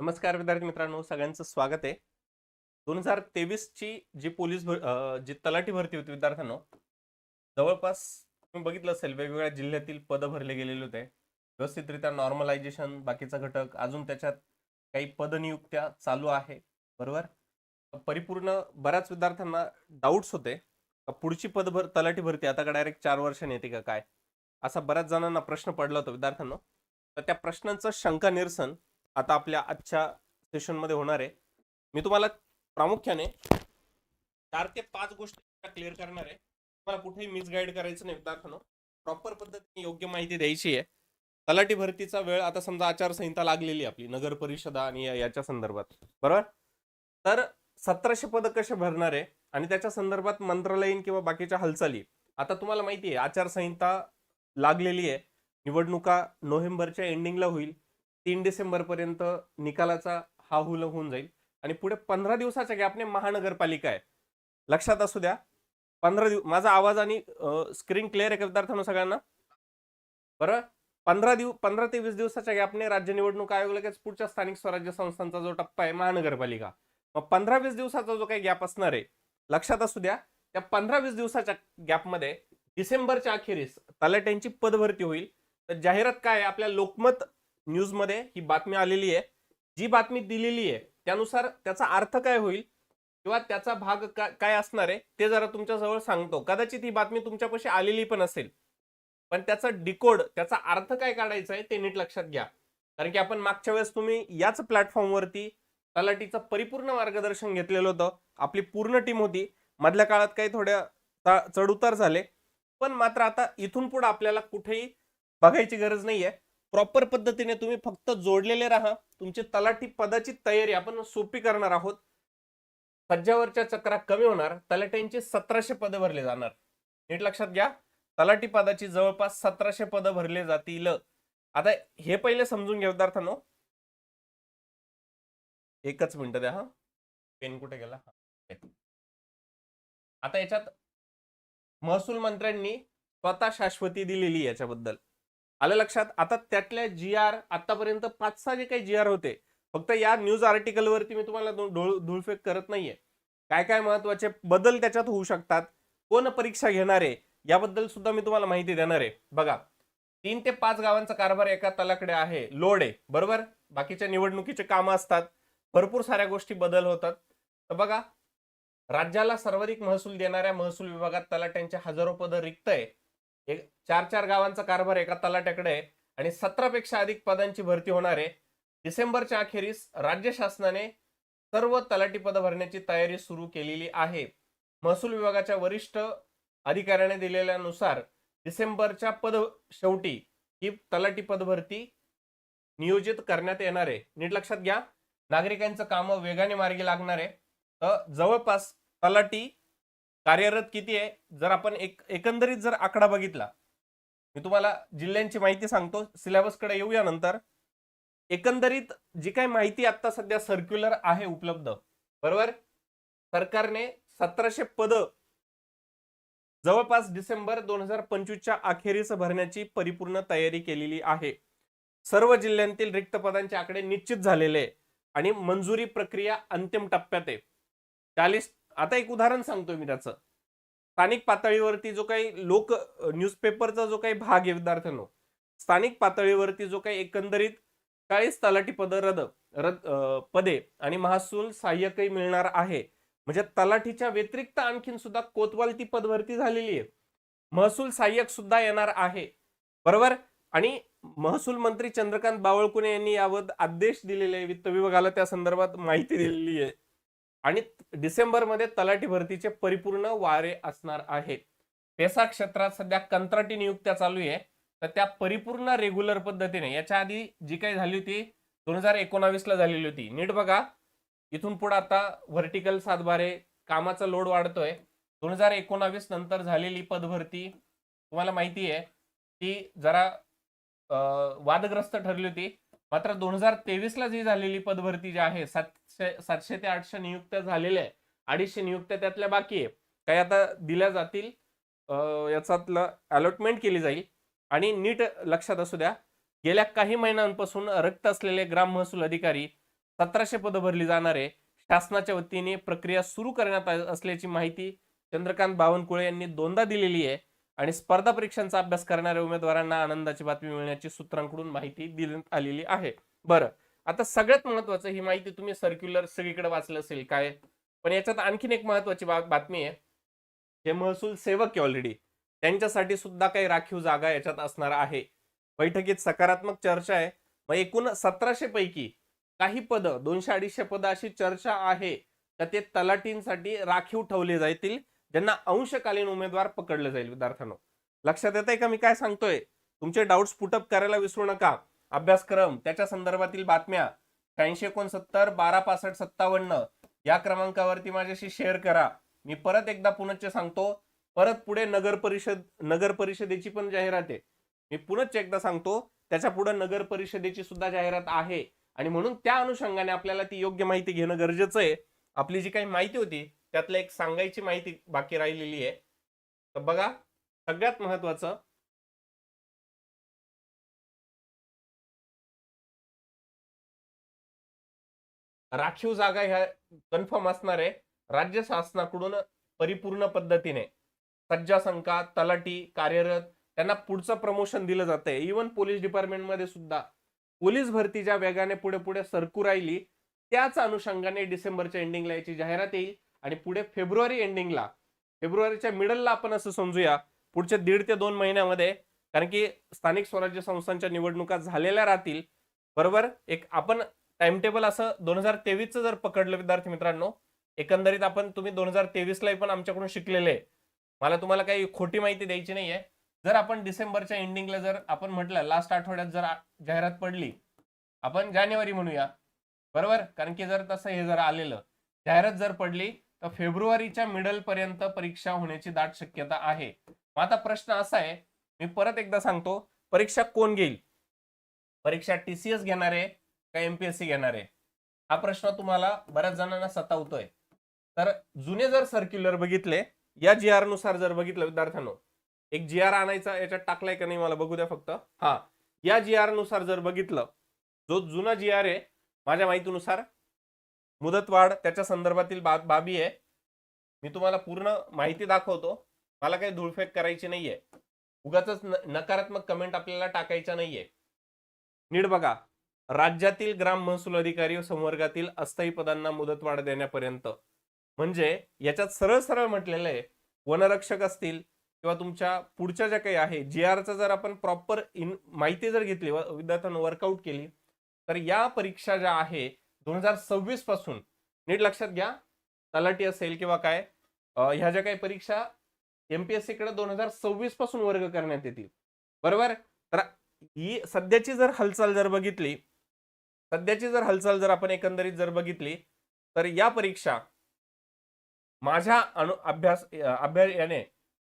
नमस्कार विद्यार्थी मित्रांनो सगळ्यांचं स्वागत आहे. दोन हजार तेवीस ची जी पोलीस भर- जी तलाठी भरती होती विद्यार्थ्यांनो जवळपास तुम्ही बघितलं असेल वेगवेगळ्या जिल्ह्यातील पद भरले गेलेले होते. व्यवस्थितरित्या नॉर्मलायझेशन बाकीचा घटक अजून त्याच्यात काही पदनियुक्त्या चालू आहे बरोबर? परिपूर्ण बऱ्याच विद्यार्थ्यांना डाऊट्स होते पुढची पद भर तलाठी भरती आता का डायरेक्ट चार वर्षाने येते का काय? असा बऱ्याच जणांना प्रश्न पडला होता विद्यार्थ्यांनो. तर त्या प्रश्नांचं शंका निरसन आता आपल्या आजच्या सेशनमध्ये होणार आहे. मी तुम्हाला प्रामुख्याने चार ते पाच गोष्टी क्लिअर करणार आहे. तुम्हाला कुठेही मिसगाईड करायचं नाही विद्यार्थ्यांनो प्रॉपर पद्धतीने योग्य माहिती द्यायची आहे. तलाठी भरतीचा वेळ आता समजा आचारसंहिता लागलेली आहे आपली नगर परिषदा आणि याच्या संदर्भात. बरोबर? तर सतराशे पद कसे भरणार आहे आणि त्याच्या संदर्भात मंत्रालयीन किंवा बाकीच्या हालचाली आता तुम्हाला माहिती आहे आचारसंहिता लागलेली आहे. निवडणुका नोव्हेंबरच्या एंडिंगला होईल. तीन डिसेंबर पर्यंत निकालाचा हा हुल होऊन जाईल. आणि पुढे पंधरा दिवसाच्या गॅपने महानगरपालिका आहे. लक्षात असू द्या पंधरा दिवस माझा आवाज आणि स्क्रीन क्लिअर आहे का विद्यार्थ्यांना सगळ्यांना? बरं पंधरा दिवस पंधरा ते वीस दिवसाच्या गॅपने राज्य निवडणूक आयोग लगेच पुढच्या स्थानिक स्वराज्य संस्थांचा जो टप्पा आहे महानगरपालिका. मग पंधरा वीस दिवसाचा जो काही गॅप असणार आहे लक्षात असू द्या त्या पंधरा वीस दिवसाच्या गॅपमध्ये डिसेंबरच्या अखेरीस तलाट्यांची पदभरती होईल. तर जाहिरात काय आहे? आपल्या लोकमत न्यूजमध्ये ही बातमी आलेली आहे. जी बातमी दिलेली आहे त्यानुसार त्याचा अर्थ काय होईल किंवा त्याचा भाग का- काय असणार आहे ते जरा तुमच्याजवळ सांगतो. कदाचित ही बातमी तुमच्यापाशी आलेली पण असेल. पण त्याचा डिकोड त्याचा अर्थ काय काढायचा आहे ते नीट लक्षात घ्या. कारण की आपण मागच्या वेळेस तुम्ही याच प्लॅटफॉर्मवरती तलाठीचं परिपूर्ण मार्गदर्शन घेतलेलं होतं. आपली पूर्ण टीम होती. मधल्या काळात काही थोड्या चढउतार झाले. पण मात्र आता इथून पुढे आपल्याला कुठेही बघायची गरज नाहीये. प्रॉपर पद्धतीने तुम्ही फक्त जोडलेले राहा. तुमची तलाठी पदाची तयारी आपण सोपी करणार आहोत. सज्जावरच्या चक्रा कमी होणार. तलाट्यांची सतराशे पदं भरले जाणार. नीट लक्षात घ्या. तलाठी पदाची जवळपास सतराशे पदं भरले जातील. आता हे पहिले समजून घ्या विद्यार्थ्यांनो. एकच मिनिट द्या हा. पेन कुठे गेला? हा. आता याच्यात महसूल मंत्र्यांनी स्वतः शाश्वती दिलेली याच्याबद्दल. आलं लक्षात? आता त्यातल्या जी आर आतापर्यंत पाच सहा जे काही जी आर होते फक्त या न्यूज आर्टिकल वरती मी तुम्हाला धुळफेक धूळफेक करत नाहीये. काय काय महत्त्वाचे बदल त्याच्यात होऊ शकतात कोण परीक्षा घेणार आहे याबद्दल सुद्धा मी तुम्हाला माहिती देणार आहे. बघा तीन ते पाच गावांचा कारभार एका तलाकडे आहे लोड आहे बरोबर? बाकीच्या निवडणुकीचे कामं असतात भरपूर साऱ्या गोष्टी बदल होतात. तर बघा राज्याला सर्वाधिक महसूल देणाऱ्या महसूल विभागात तलाट्यांचे हजारो पदं रिक्त आहे. एक चार चार गावांचा कारभार एका तलाट्याकडे आहे आणि सतरापेक्षा अधिक पदांची भरती होणार आहे. डिसेंबरच्या अखेरीस राज्य शासनाने सर्व तलाठी पद भरण्याची तयारी सुरू केलेली आहे. महसूल विभागाच्या वरिष्ठ अधिकाऱ्याने दिलेल्यानुसार डिसेंबरच्या पद शेवटी ही तलाठी पद भरती नियोजित करण्यात येणार आहे. नीट लक्षात घ्या. नागरिकांचं कामं वेगाने मार्गी लागणार आहे. तर जवळपास तलाठी कार्यरत किती आहे? जर आपण एक एकंदरीत जर आकडा बघितला मी तुम्हाला जिल्ह्यांची माहिती सांगतो सिलेबसकडे येऊया नंतर. एकंदरीत जी काही माहिती आता सध्या सर्क्युलर आहे उपलब्ध बरोबर? सरकारने सतराशे पद जवळपास डिसेंबर दोन हजार पंचवीसच्या अखेरीस भरण्याची परिपूर्ण तयारी केलेली आहे. सर्व जिल्ह्यांतील रिक्त पदांचे आकडे निश्चित झालेले आणि मंजुरी प्रक्रिया अंतिम टप्प्यात आहे. चाळीस आता एक उदाहरण सांगतोय मी त्याचं. स्थानिक पातळीवरती जो काही लोक न्यूजपेपरचा जो काही भाग आहे विद्यार्थ्यांनो स्थानिक पातळीवरती जो काही एकंदरीत चाळीस तलाठी पद रद रद पदे आणि महसूल सहाय्यकही मिळणार आहे. म्हणजे तलाठीच्या व्यतिरिक्त आणखीन सुद्धा कोतवाल ती पदभरती झालेली आहे. महसूल सहाय्यक सुद्धा येणार आहे. बरोबर? आणि महसूल मंत्री चंद्रकांत बावळकुणे यांनी यावर आदेश दिलेले आहे वित्त विभागाला त्या संदर्भात माहिती दिलेली आहे. आणि डिसेंबरमध्ये तलाठी भरतीचे परिपूर्ण वारे असणार आहेत. पेसा क्षेत्रात सध्या कंत्राटी नियुक्त्या चालू आहे. तर त्या परिपूर्ण रेग्युलर पद्धतीने याच्या आधी जी काही झाली होती दोन हजार एकोणावीसला झालेली होती. नीट बघा इथून पुढे आता व्हर्टिकल सातबारे कामाचा लोड वाढतोय. दोन हजार एकोणावीस नंतर झालेली पदभरती तुम्हाला माहिती आहे ती जरा वादग्रस्त ठरली होती. मात्र दोन हजार तेवीस ला जी झालेली पदभरती जी आहे सातशे सातशे ते आठशे नियुक्त्या झालेल्या आहे. अडीचशे नियुक्त्या त्यातल्या बाकी आहे. काही आता दिल्या जातील याच्यातलं अलॉटमेंट केली जाईल. आणि नीट लक्षात असू द्या गेल्या काही महिन्यांपासून रक्त असलेले ग्राम महसूल अधिकारी सतराशे पदं भरली जाणारे शासनाच्या वतीने प्रक्रिया सुरू करण्यात आ- असल्याची माहिती चंद्रकांत बावनकुळे यांनी दोनदा दिलेली आहे. आणि स्पर्धा परीक्षांचा अभ्यास करणाऱ्या उमेदवारांना आनंदाची बातमी मिळण्याची सूत्रांकडून माहिती देण्यात आलेली आहे. बरं आता सगळ्यात महत्वाचं ही माहिती तुम्ही सर्क्युलर सगळीकडे वाचलं असेल काय? पण याच्यात आणखीन एक महत्वाची बातमी आहे. जे महसूल सेवक आहे ऑलरेडी त्यांच्यासाठी सुद्धा काही राखीव जागा याच्यात असणार आहे. बैठकीत सकारात्मक चर्चा आहे. मग एकूण सतराशे पैकी काही पद दोनशे अडीचशे पद अशी चर्चा आहे तर ते तलाटींसाठी राखीव ठेवले जातील? ज्यांना अंशकालीन उमेदवार पकडले जाईल विद्यार्थ्यांनो. लक्षात येत आहे का मी काय सांगतोय? तुमचे डाऊट्स पुटअप करायला विसरू नका. अभ्यासक्रम त्याच्या संदर्भातील बातम्या शहाऐंशी एकोणसत्तर बारा पासष्ट सत्तावन्न या क्रमांकावरती माझ्याशी शेअर करा. मी परत एकदा पुनश्च सांगतो परत पुढे नगर परिषद नगर परिषदेची पण जाहिरात आहे. मी पुनश्च एकदा सांगतो त्याच्या पुढे नगर परिषदेची सुद्धा जाहिरात आहे. आणि म्हणून त्या अनुषंगाने आपल्याला ती योग्य माहिती घेणं गरजेचं आहे. आपली जी काही माहिती होती त्यातलं एक सांगायची माहिती बाकी राहिलेली आहे. तर बघा सगळ्यात महत्वाचं राखीव जागा ह्या कन्फर्म असणार आहे. राज्य शासनाकडून परिपूर्ण पद्धतीने सज्जासंका तलाठी कार्यरत त्यांना पुढचं प्रमोशन दिलं जातंय. इव्हन पोलीस डिपार्टमेंटमध्ये सुद्धा पोलीस भरती ज्या वेगाने पुढे पुढे सरकू राहिली त्याच अनुषंगाने डिसेंबरच्या एंडिंगला याची जाहिरात येईल. आणि पुढे फेब्रुवारी एंडिंगला फेब्रुवारीच्या मिडलला आपण असं समजूया. पुढच्या दीड ते दोन महिन्यामध्ये कारण की स्थानिक स्वराज्य संस्थांच्या निवडणुका झालेल्या राहतील. बरोबर? एक आपण टाइम टेबल असं दोन हजार तेवीसचं जर पकडलं विद्यार्थी मित्रांनो एकंदरीत आपण तुम्ही दोन हजार तेवीसलाही पण आमच्याकडून शिकलेले आहे. मला तुम्हाला काही खोटी माहिती द्यायची नाहीये. जर आपण डिसेंबरच्या एंडिंगला जर आपण म्हटलं लास्ट आठवड्यात जर जाहिरात पडली आपण जानेवारी म्हणूया. बरोबर? कारण की जर तसं हे जर आलेलं जाहिरात जर पडली तर फेब्रुवारीच्या मिडल पर्यंत परीक्षा होण्याची दाट शक्यता आहे. मग आता प्रश्न असा आहे मी परत एकदा सांगतो परीक्षा कोण घेईल? परीक्षा टीसीएस घेणार आहे का एमपीएससी घेणार? आहे हा प्रश्न तुम्हाला बऱ्याच जणांना सतावतोय. तर जुने जर सर्क्युलर बघितले या जी आरनुसार जर बघितलं विद्यार्थ्यांनो एक जी आर आणायचा याच्यात टाकलाय का नाही मला बघू द्या फक्त. हा या जी आरनुसार जर बघितलं जो जुना जी आर आहे माझ्या माहितीनुसार मुदतवाढ त्याच्या संदर्भातील बा बाबी आहे. मी तुम्हाला पूर्ण माहिती दाखवतो. मला काही धुळफेक करायची नाहीये. उगाच नकारात्मक कमेंट आपल्याला टाकायच्या नाहीये. नीट बघा. राज्यातील ग्राम महसूल अधिकारी संवर्गातील अस्थायी पदांना मुदतवाढ देण्यापर्यंत. म्हणजे याच्यात सरळ सरळ म्हटलेलं आहे वनरक्षक असतील किंवा तुमच्या पुढच्या ज्या काही आहे जी आरचं जर आपण प्रॉपर इन माहिती जर घेतली व विद्यार्थ्यांना वर्कआउट केली तर या परीक्षा ज्या आहे दोन हजार सव्वीसपासून नीट लक्षात घ्या तलाठी असेल किंवा काय ह्या ज्या काही परीक्षा एमपीएससी कडे दोन हजार सव्वीसपासून वर्ग करण्यात येतील. बरोबर? तर ही सध्याची जर हालचाल जर बघितली सध्याची जर हालचाल जर आपण एकंदरीत जर बघितली तर या परीक्षा माझ्या अनु अभ्यास अभ्यास याने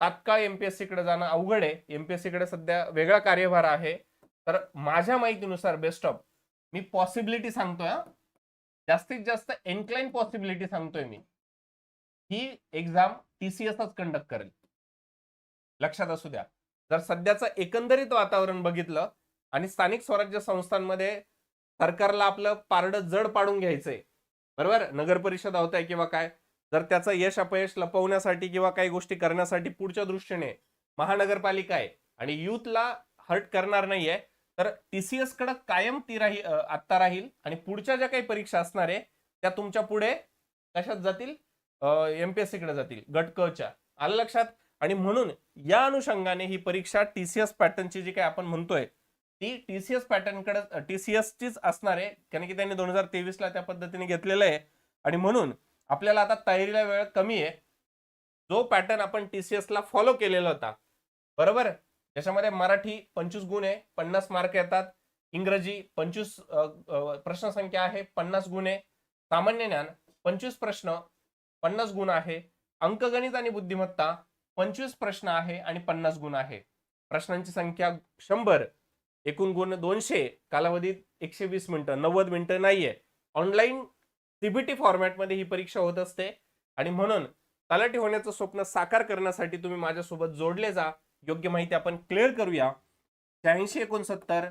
तात्काळ एमपीएससी कडे जाणं अवघड आहे. एमपीएससी कडे सध्या वेगळा कार्यभार आहे. तर माझ्या माहितीनुसार बेस्ट ऑफ मी पॉसिबिलिटी सांगतोय जास्तीत जास्त एनक्लाइन पॉसिबिलिटी सांगतोय मी. ही एक्झाम टीसीएसच कंडक्ट करेल. लक्षात असू द्या. जर सध्याचं एकंदरीत वातावरण बघितलं आणि स्थानिक स्वराज्य संस्थांमध्ये सरकारला आपलं पारडं जड पाडून घ्यायचंय बरोबर? नगर परिषद होत आहे किंवा काय? जर त्याचं यश अपयश लपवण्यासाठी किंवा काही गोष्टी करण्यासाठी पुढच्या दृष्टीने महानगरपालिका आहे आणि युथला हर्ट करणार नाहीये तर टीसीएसकडे कायम ती राही आत्ता राहील आणि पुढच्या ज्या काही परीक्षा असणार आहे त्या तुमच्यापुढे कशात जातील? एमपीएससी कडे जातील गट क च्या आलं लक्षात? आणि म्हणून या अनुषंगाने ही परीक्षा टीसीएस पॅटर्नची जी काही आपण म्हणतोय ती टीसीएस पॅटर्नकडे टीसीएस चीच असणार आहे कारण की त्यांनी दोन हजार तेवीस ला त्या पद्धतीने घेतलेलं आहे. आणि म्हणून आपल्याला आता तयारीला वेळ कमी आहे. जो पॅटर्न आपण टीसीएस ला फॉलो केलेला होता बरोबर? त्याच्यामध्ये मराठी पंचवीस गुण आहे पन्नास मार्क येतात. इंग्रजी पंचवीस प्रश्न संख्या आहे पन्नास गुण आहे. सामान्य ज्ञान पंचवीस प्रश्न पन्नास गुण आहे. अंकगणित आणि बुद्धिमत्ता पंचवीस प्रश्न आहे आणि पन्नास गुण आहे. प्रश्नांची संख्या शंभर एकूण गुण दोनशे कालावधीत एकशे वीस मिनिटं नव्वद मिनिटं नाहीये. ऑनलाईन सीबीटी फॉर्मॅटमध्ये ही परीक्षा होत असते. आणि म्हणून तलाठी होण्याचं स्वप्न साकार करण्यासाठी तुम्ही माझ्यासोबत जोडले जा. योग्य माहिती आपण क्लिअर करूया. शहाऐंशी एकोणसत्तर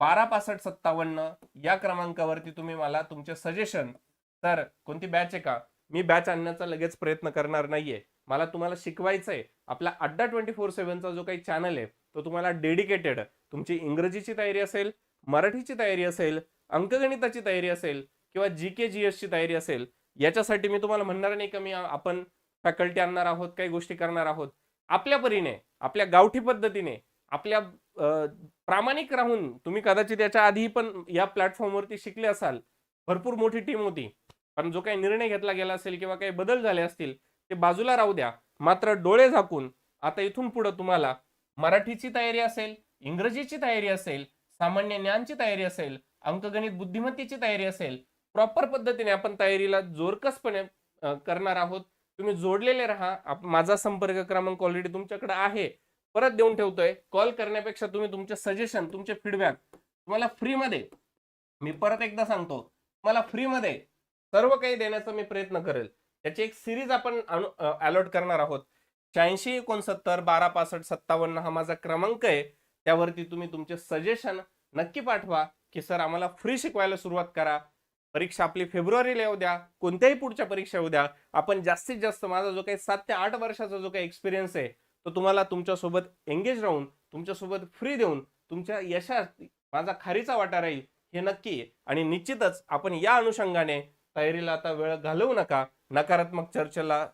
बारा पासष्ट सत्तावन्न या क्रमांकावरती तुम्ही मला तुमचे सजेशन सर कोणती बॅच आहे का? मी बॅच आणण्याचा लगेच प्रयत्न करणार नाहीये. मला तुम्हाला शिकवायचं आहे आपला अड्डा ट्वेंटी फोर सेव्हनचा जो काही चॅनल आहे तो तुम्हाला डेडिकेटेड तुमची इंग्रजीची तयारी असेल मराठीची तयारी असेल अंकगणिताची तयारी असेल किंवा जी के जी एसची तयारी असेल याच्यासाठी मी तुम्हाला म्हणणार नाही का मी आपण फॅकल्टी आणणार आहोत काही गोष्टी करणार आहोत. आपल्या परीने आपल्या गावठी पद्धतीने आपल्या प्रामाणिक राहून तुम्ही कदाचित याच्या आधी पण या प्लॅटफॉर्मवरती शिकले असाल भरपूर मोठी टीम होती पण जो काही निर्णय घेतला गेला असेल किंवा काही बदल झाले असतील ते बाजूला राहू द्या. मात्र डोळे झाकून आता इथून पुढे तुम्हाला मराठीची तयारी असेल इंग्रजीची तयारी असेल सामान्य ज्ञानची तयारी असेल अंकगणित बुद्धिमत्तेची तयारी असेल प्रॉपर पद्धतीने आपण तयारीला जोरकसपणे करणार आहोत. तुम्ही जोडलेले राहा. आप- माझा संपर्क क्रमांक ऑलरेडी तुमच्याकडे आहे. परत देऊन ठेवतोय. कॉल करण्यापेक्षा तुम्ही तुमचे सजेशन तुमचे फीडबॅक तुम्हाला फ्रीमध्ये मी परत एकदा सांगतो. तुम्हाला फ्रीमध्ये सर्व काही देण्याचा मी प्रयत्न करेल. त्याची एक सिरीज आपण अलॉट करणार आहोत. शहाऐंशी एकोणसत्तर बारा पासष्ट सत्तावन्न हा माझा क्रमांक आहे. त्यावरती तुम्ही तुमचे सजेशन नक्की पाठवा की सर आम्हाला फ्री शिकवायला सुरुवात करा. परीक्षा आपली फेब्रुवारीला येऊ द्या कोणत्याही पुढच्या परीक्षा येऊ द्या. आपण जास्तीत जास्त माझा जो काही सात ते आठ वर्षाचा जो काही एक्सपिरियन्स आहे तो तुम्हाला तुमच्यासोबत एंगेज राहून तुमच्यासोबत फ्री देऊन तुमच्या यशात माझा खारीचा वाटा राहील हे नक्की आणि निश्चितच आपण या अनुषंगाने तयारीला आता वेळ घालवू नका. नकारात्मक चर्चेला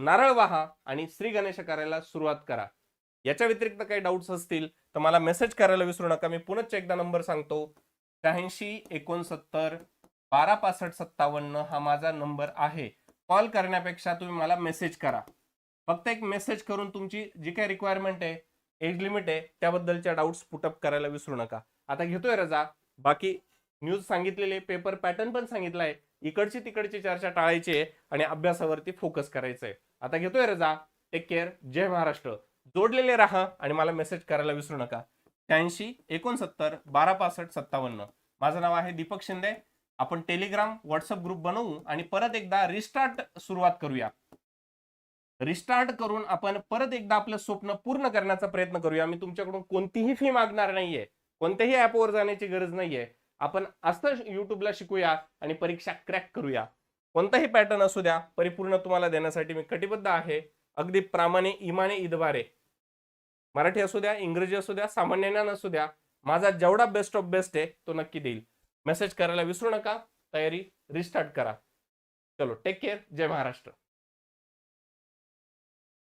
नारळ वाहा आणि श्री गणेश करायला सुरुवात करा. याच्या व्यतिरिक्त काही डाऊट्स असतील तर मला मेसेज करायला विसरू नका. मी पुनश्च एकदा नंबर सांगतो. शहाऐंशी एकोणसत्तर बारा पासष्ट सत्तावन्न हा माझा नंबर आहे. कॉल करण्यापेक्षा तुम्ही मला मेसेज करा. फक्त एक मेसेज करून तुमची जी काही रिक्वायरमेंट आहे एज लिमिट आहे त्याबद्दलच्या डाऊट्स पुटअप करायला विसरू नका. आता घेतोय रजा. बाकी न्यूज सांगितलेले पेपर पॅटर्न पण सांगितला आहे इकडची तिकडची चर्चा टाळायची आहे आणि अभ्यासावरती फोकस करायचं आहे. आता घेतोय रजा. टेक केअर जय महाराष्ट्र. जोडलेले राहा आणि मला मेसेज करायला विसरू नका. त्र्याऐंशी एकोणसत्तर बारा पासष्ट सत्तावन्न. माझं नाव आहे दीपक शिंदे. आपण टेलिग्राम व्हॉट्सअप ग्रुप बनवू आणि परत एकदा रिस्टार्ट सुरुवात करूया. रिस्टार्ट करून आपण परत एकदा आपलं स्वप्न पूर्ण करण्याचा प्रयत्न करूया. मी तुमच्याकडून कोणतीही फी मागणार नाहीये. कोणत्याही ऍपवर जाण्याची गरज नाहीये. आपण असं युट्यूबला शिकूया आणि परीक्षा क्रॅक करूया. कोणताही पॅटर्न असू द्या परिपूर्ण तुम्हाला देण्यासाठी मी कटिबद्ध आहे. अगदी प्रामाणे इमाने इदवारे मराठी असू द्या इंग्रजी असू द्या सामान्य ज्ञान असू द्या माझा जेवढा बेस्ट ऑफ बेस्ट आहे तो नक्की देईल. मेसेज करायला विसरू नका तयारी रिस्टार्ट करा. चलो टेक केअर जय महाराष्ट्र.